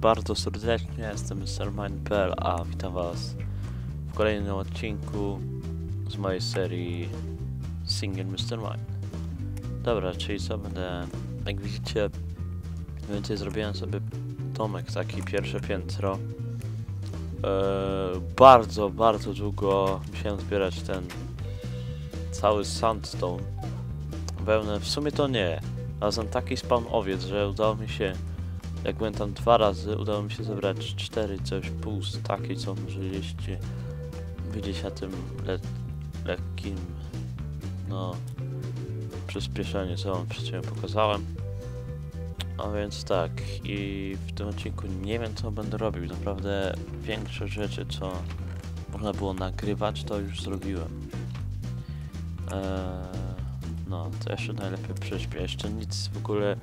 bardzo serdecznie, jestem MrMine.pl, a witam was w kolejnym odcinku z mojej serii Single Mr. Mine. Dobra, czyli co będę, jak widzicie, mniej więcej zrobiłem sobie domek, taki pierwsze piętro. E, bardzo, bardzo długo musiałem zbierać ten cały sandstone. Wełnę, w sumie to nie, Znalazłem taki spawn owiec, że udało mi się, jak byłem tam dwa razy, udało mi się zebrać cztery, coś pół takiej, co możecie widzieć na tym le lekkim, no, przyspieszeniu, co wam przed pokazałem. A więc tak, i w tym odcinku nie wiem, co będę robił. Naprawdę większe rzeczy, co można było nagrywać, to już zrobiłem. Eee, no, to jeszcze najlepiej prześpię. Jeszcze nic w ogóle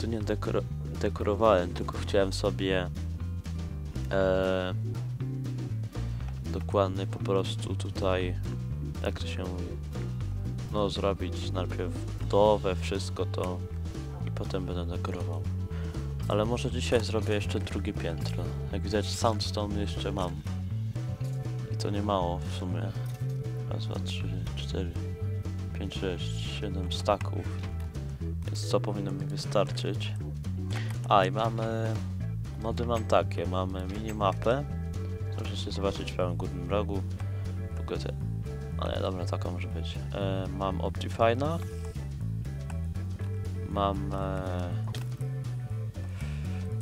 tu nie dekoro dekorowałem, tylko chciałem sobie e, dokładnie po prostu tutaj, jak to się mówi, no zrobić najpierw budowę, wszystko to i potem będę dekorował. Ale może dzisiaj zrobię jeszcze drugie piętro. Jak widać soundstone jeszcze mam. I to nie mało w sumie. Raz, dwa, trzy, cztery. 5, 6, 7 staków. Więc co powinno mi wystarczyć? A i mamy... Mody mam takie, mamy minimapę. Możecie zobaczyć w prawym górnym rogu. Pokażę. Ale dobra, taka może być. E, mam Optifine'a. Mam... E,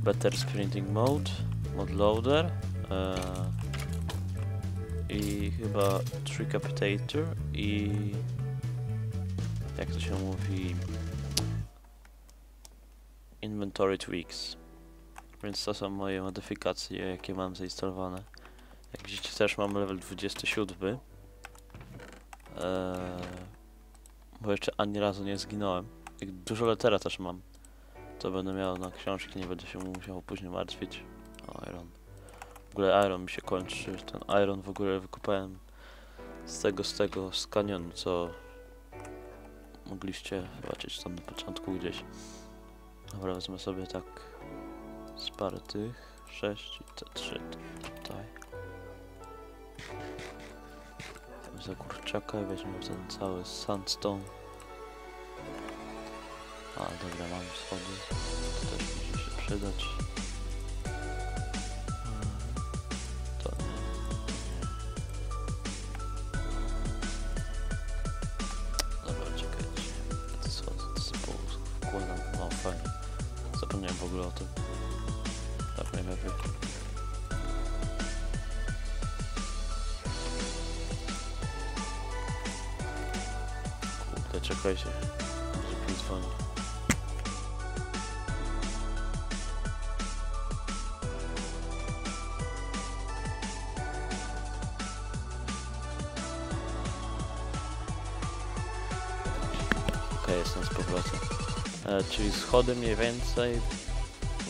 Better Sprinting Mode. Mod Loader. E, I chyba Tricapitator i jak to się mówi Inventory Tweaks. Więc to są moje modyfikacje, jakie mam zainstalowane. Jak widzicie też mam level 27. Eee, bo jeszcze ani razu nie zginąłem. Jak dużo letera też mam. To będę miał na książki, nie będę się musiał później martwić. O, Iron. W ogóle Iron mi się kończy. Ten Iron w ogóle wykupałem z tego, z tego, z kanionu, co mogliście zobaczyć tam na początku gdzieś. Dobra, wezmę sobie tak z parę tych, sześć i te trzy tutaj. Za kurczaka i weźmiemy ten cały sandstone. A, dobra, mam schody. To też musi się przydać. Kurde, czekajcie. Może pięć dzwoni. Okej, jestem z powrotem. E, czyli schody mniej więcej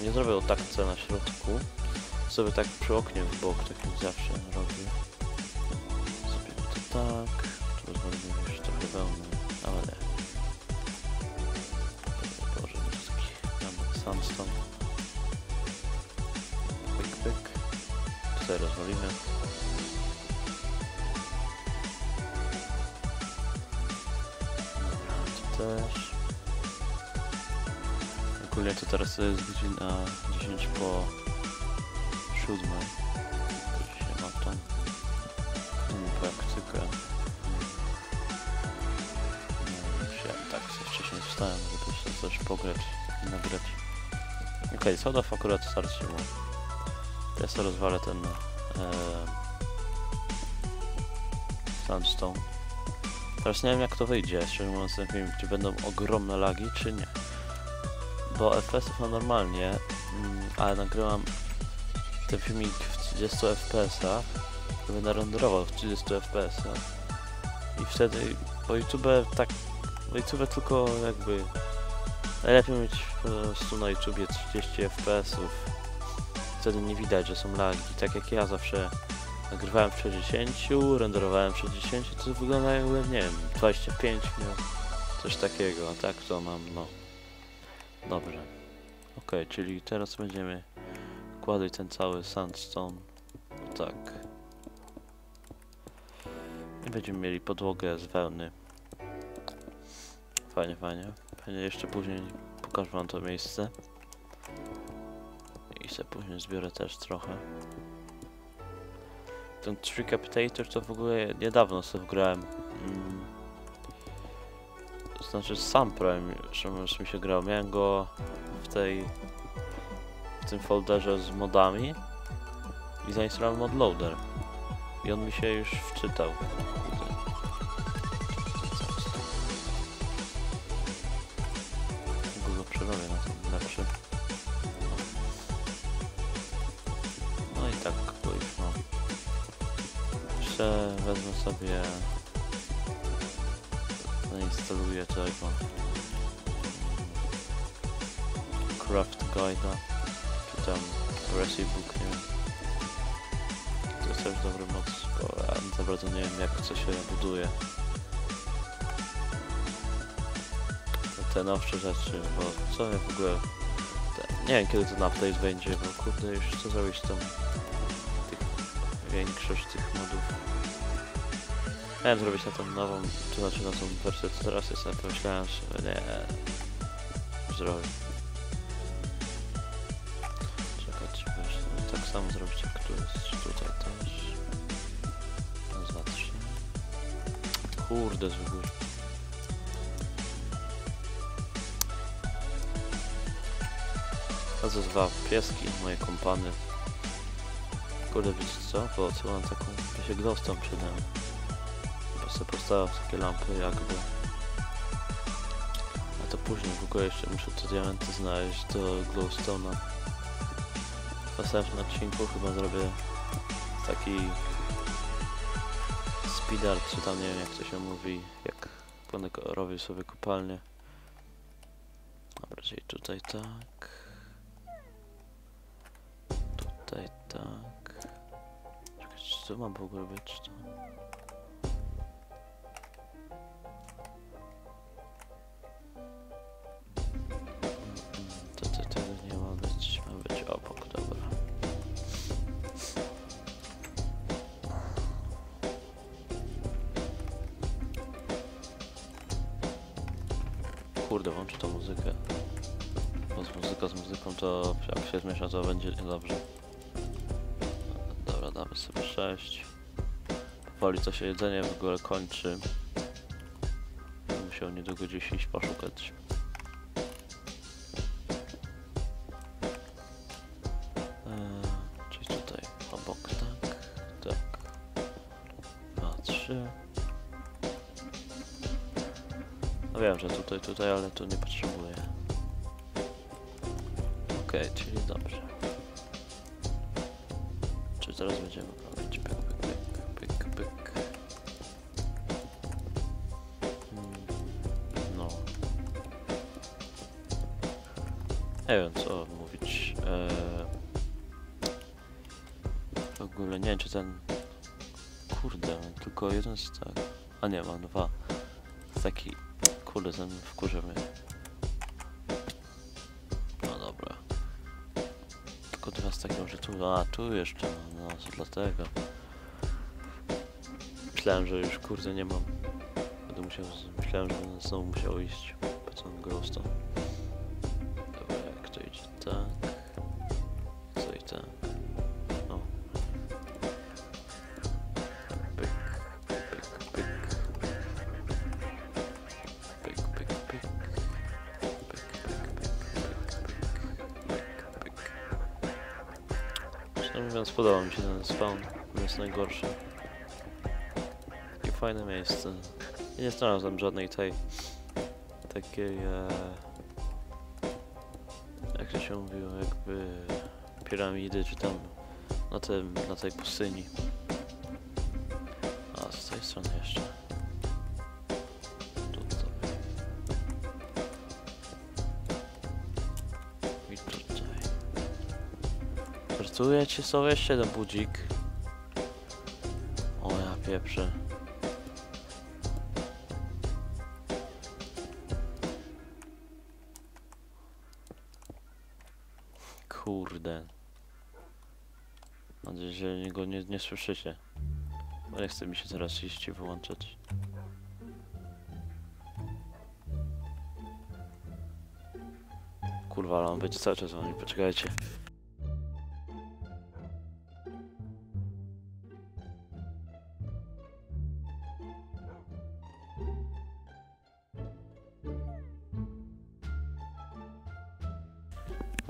nie zrobię o takce na środku. Sobie tak przy oknie w bok, tak zawsze robię. Sandstone. Pyk, pyk. Tutaj rozwalimy. Dobra, tu też. Ogólnie to teraz to jest godzina 10 po 7. Dzisiaj ma tą praktykę. Tak wcześniej wstałem, żeby jeszcze coś pograć nagrać. Okej, okay, Sodow akurat starczy mu. Ja sobie rozwalę ten e, sandstone. Teraz nie wiem jak to wyjdzie, szczerze mówiąc ten film, czy będą ogromne lagi, czy nie bo FPS-ów mam normalnie, mm, ale nagrywam ten filmik w 30 FPS-ach, to będę renderował w 30 FPS-ach i wtedy, bo YouTube tak, bo YouTube tylko jakby najlepiej mieć po prostu na YouTubie 30 FPS-ów wtedy nie widać, że są lagi, tak jak ja zawsze nagrywałem w 60, renderowałem w 60, to wygląda jakby, nie wiem, 25 miał coś takiego, a tak to mam, no Dobrze. Okej, czyli teraz będziemy kładli ten cały sandstone. Tak. I będziemy mieli podłogę z wełny. Fajnie, fajnie. Fajnie, jeszcze później pokażę wam to miejsce. I se później zbiorę też trochę. Ten Tricapitator to w ogóle niedawno sobie grałem. Mm. To znaczy sam prawie że mi się grał. Miałem go w tej w tym folderze z modami i zainstalowałem modloader. I on mi się już wczytał. Wezmę sobie zainstaluję tego Craft Guide'a czy tam Recipe Book, nie wiem. To jest też dobry mod, bo ja za bardzo nie wiem jak co się buduje. Te, nowsze rzeczy, bo co ja w ogóle... Nie wiem kiedy ten update będzie, bo kurde już co zrobić tam większość tych modów. Miałem zrobić na tą nową, to znaczy na tą wersję, co teraz jest, ale pomyślałem, że nie, zrobię. Czekać, no, tak samo zrobić jak tu jest, tutaj też. Raz. Kurde, z góry. A to dwa pieski, moje kompany. Kurde, wiecie co? Po co mam taką, się glowstone przydałem. Po sobie postawił takie lampy jakby. A to później w ogóle jeszcze muszę te diamenty znaleźć do glowstone'a. W następnym odcinku chyba zrobię taki speedart, czy tam nie wiem jak to się mówi, jak będę robił sobie kopalnię. Dobra, czyli tutaj tak. Tutaj tak. Czekaj, czy to ma w ogóle być? To, Kurde, włączę tą muzykę. Bo z muzyką z muzyką to jak się zmiesza to będzie niedobrze. Dobra, damy sobie 6. Powoli to się jedzenie w ogóle kończy. Musiał niedługo 10 poszukać. Wiem, że tutaj, tutaj, ale tu nie potrzebuję. Okej, czyli dobrze. Czy teraz będziemy robić pyk, pyk, pyk, pyk, pyk. Hmm, No. Nie wiem co mówić. Eee, w ogóle nie wiem czy ten... Kurde, tylko jeden stack. A nie, mam dwa. Taki... Kurde, ten wkurza mnie. No dobra. Tylko dwa staki może tu... A, tu jeszcze no to dlatego. Myślałem, że już kurde nie mam. Będę musiał... Myślałem, że znowu musiał iść po całym Szczerze mówiąc, podoba mi się ten spawn. Nie jest najgorszy. Takie fajne miejsce. I nie znalazłem żadnej tej... takiej... E, jak to się mówiło, jakby... piramidy, czy tam... na, tym, na tej pustyni. A, z tej strony jeszcze. Żartujecie sobie jeszcze jeden budzik? O ja pieprzę. Kurde. Mam nadzieję, że go nie, nie słyszycie. Bo nie chce mi się teraz iść i wyłączać. Kurwa, ale on będzie cały czas dzwonił, poczekajcie.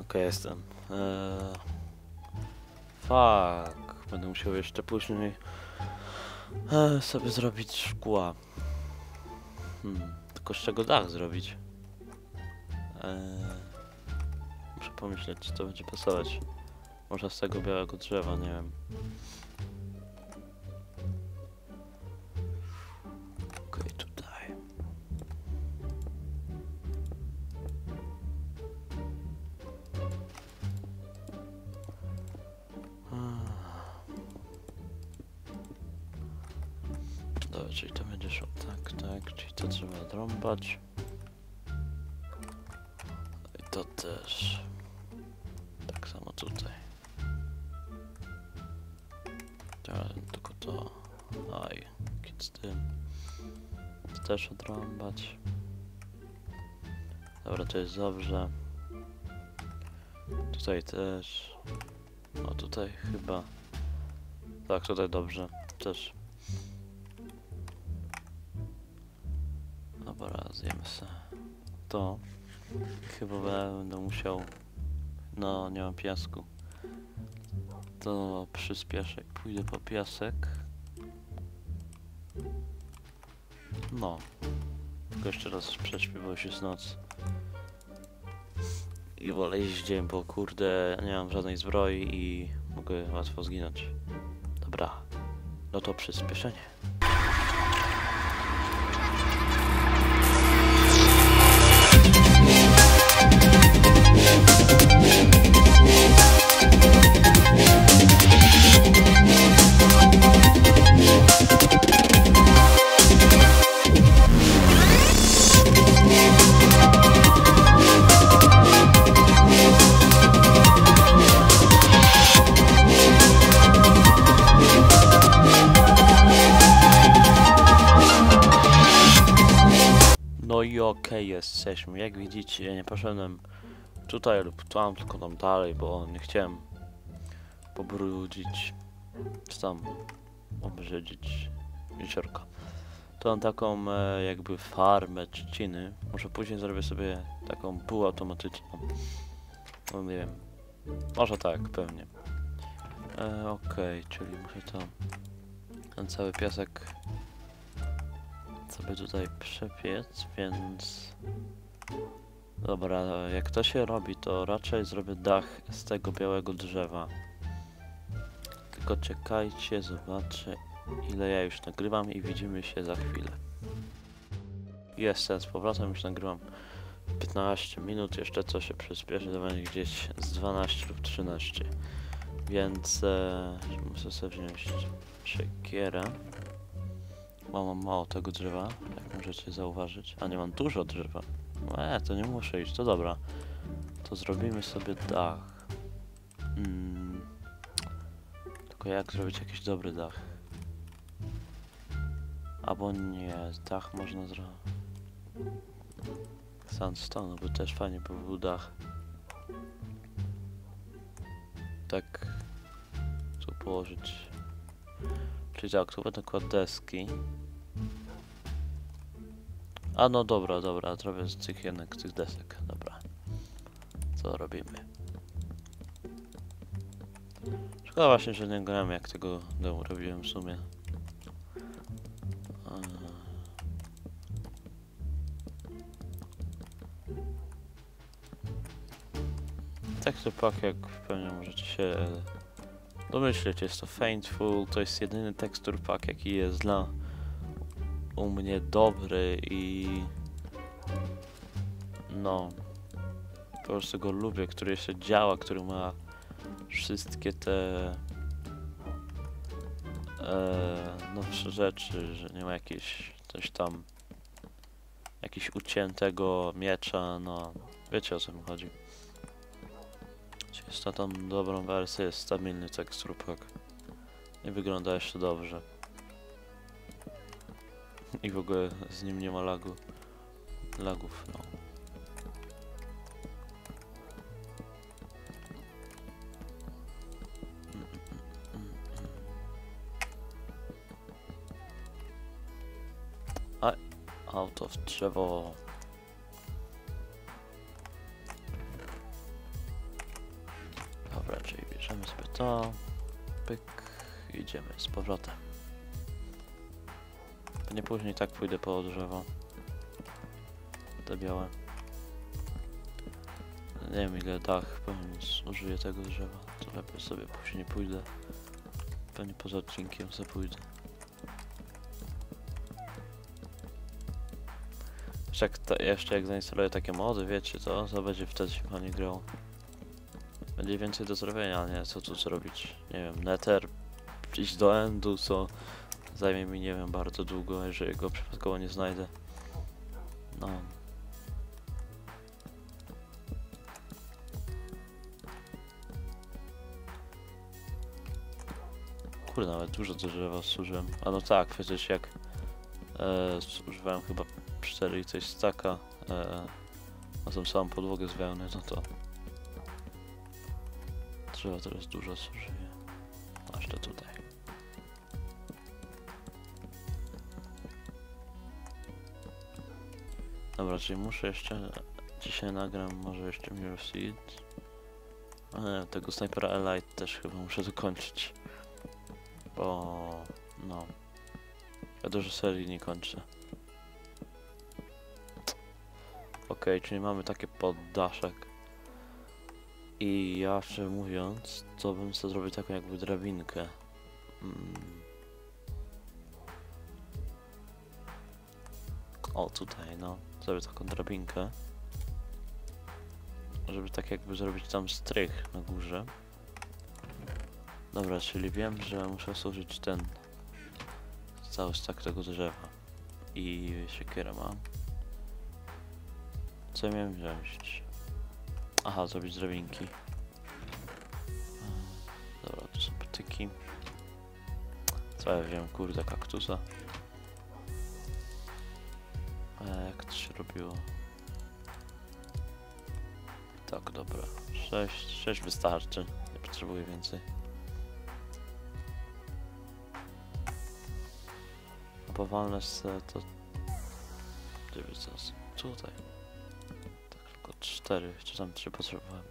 Okej, jestem. Eee... Fuck. Będę musiał jeszcze później eee, sobie zrobić szkła. Hmm. Tylko z czego dach zrobić? Eee... Muszę pomyśleć, czy to będzie pasować. Może z tego białego drzewa, nie wiem. Dobra, czyli to będzie szło tak, tak, czyli to trzeba drąbać. I to też. Tak samo tutaj. Teraz tylko to. Aj, kit z tym. To też odrąbać. Dobra, to jest dobrze. Tutaj też. No tutaj chyba. Tak, tutaj dobrze. Też. To. Chyba będę musiał. No, nie mam piasku. To przyspieszę. Pójdę po piasek. No. Tylko jeszcze raz bo już jest noc. I wolę iść dzień, bo kurde, nie mam żadnej zbroi i mogę łatwo zginąć. Dobra. No to przyspieszenie. Jesteśmy. Jak widzicie, nie poszedłem tutaj lub tam, tylko tam dalej, bo nie chciałem pobrudzić, czy tam obrzydzić jeziorka. To mam taką e, jakby farmę trzciny. Może później zrobię sobie taką półautomatyczną. No nie wiem. Może tak, pewnie. E, okej, czyli muszę to ten cały piasek sobie tutaj przepiec, więc... Dobra, jak to się robi, to raczej zrobię dach z tego białego drzewa. Tylko czekajcie, zobaczę ile ja już nagrywam i widzimy się za chwilę. Jestem z powrotem, już nagrywam 15 minut, jeszcze co się przyspieszy, to będzie gdzieś z 12 lub 13. Więc e, muszę sobie wziąć siekierę. Mam, mało tego drzewa, jak możecie zauważyć. A nie mam dużo drzewa. E, to nie muszę iść, to dobra. To zrobimy sobie dach. Mm. Tylko jak zrobić jakiś dobry dach? Albo nie, dach można zrobić. Sandstone, by też fajnie by był dach. Tak. Tu położyć. Czyli tak, tu będę deski. A no dobra, dobra, zrobię z tych jednak tych desek, dobra. Co robimy? Szkoda właśnie, że nie grałem jak tego domu robiłem w sumie. A. Tekstur pack, jak pewnie możecie się domyśleć, jest to Faintful, to jest jedyny tekstur pack jaki jest dla u mnie dobry i no po prostu go lubię, który jeszcze działa, który ma wszystkie te e, nowsze rzeczy, że nie ma jakieś coś tam jakiegoś uciętego miecza, no wiecie o co mi chodzi. Jest na tą dobrą wersję, jest stabilny tekstur pack. I wygląda jeszcze dobrze. I w ogóle z nim nie ma lagu. Lagów, no. A, auto w drzewo. Dobra, czyli bierzemy sobie to. Pyk. Idziemy z powrotem. Pewnie później tak pójdę po drzewo. Te białe. Nie wiem ile dach pewnie użyję tego drzewa. To lepiej sobie później pójdę. Pewnie poza odcinkiem sobie pójdę. Jeszcze jak, ta, jeszcze jak zainstaluję takie mody, wiecie co, to będzie wtedy się fajnie grało. Będzie więcej do zrobienia, nie? Co tu zrobić? Nie wiem, Nether, iść do Endu, co zajmie mi, nie wiem, bardzo długo, jeżeli go przypadkowo nie znajdę. No. Kurde, nawet dużo drzewa zużyłem. A no tak, przecież jak e, zużywałem chyba 4 i coś staka e, na tą samą podłogę z wełny, no to drzewa teraz dużo zużyję. Aż to tutaj. Dobra, czyli muszę jeszcze... Dzisiaj nagram może jeszcze Mirror Seed. A nie, tego Snipera Elite też chyba muszę dokończyć. Bo... no... Ja dużo serii nie kończę. Okej, czyli mamy takie poddaszek. I ja szczerze mówiąc, to bym sobie zrobił taką jakby drabinkę. Mm. O, tutaj, no. Zrobię taką drabinkę. Żeby tak jakby zrobić tam strych na górze. Dobra, czyli wiem, że muszę służyć ten cały stak tego drzewa. I siekierę mam. Co miałem wziąć? Aha, zrobić drabinki. Dobra, tu są patyki. Co ja wziąłem? Kurde, kaktusa. Robiło? Tak, dobra. 6, 6 wystarczy. Nie potrzebuję więcej. A powalne to... Gdzie co? Tutaj. Tak, tylko 4, czy tam 3 potrzebowałem.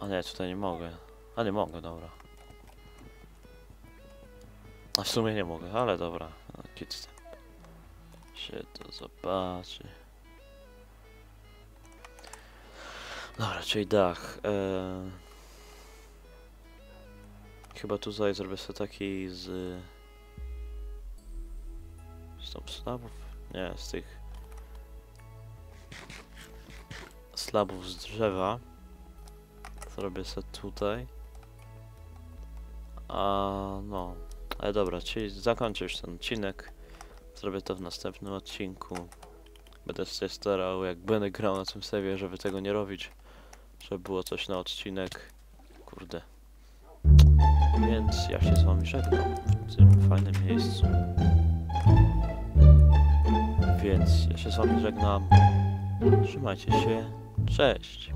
A nie, tutaj nie mogę. A nie mogę, dobra. A w sumie nie mogę, ale dobra. No, Kit. Się to zobaczy. Dobra, czyli dach. E... Chyba tutaj zrobię sobie taki z... Z tą slabów? Nie, z tych... Slabów z drzewa. Zrobię sobie tutaj. A no. Ale dobra, czyli zakończę już ten odcinek. Zrobię to w następnym odcinku. Będę się starał, jak będę grał na tym serwie, żeby tego nie robić. Żeby było coś na odcinek. Kurde. Więc ja się z wami żegnam w tym fajnym miejscu. Więc ja się z wami żegnam. Trzymajcie się. Cześć.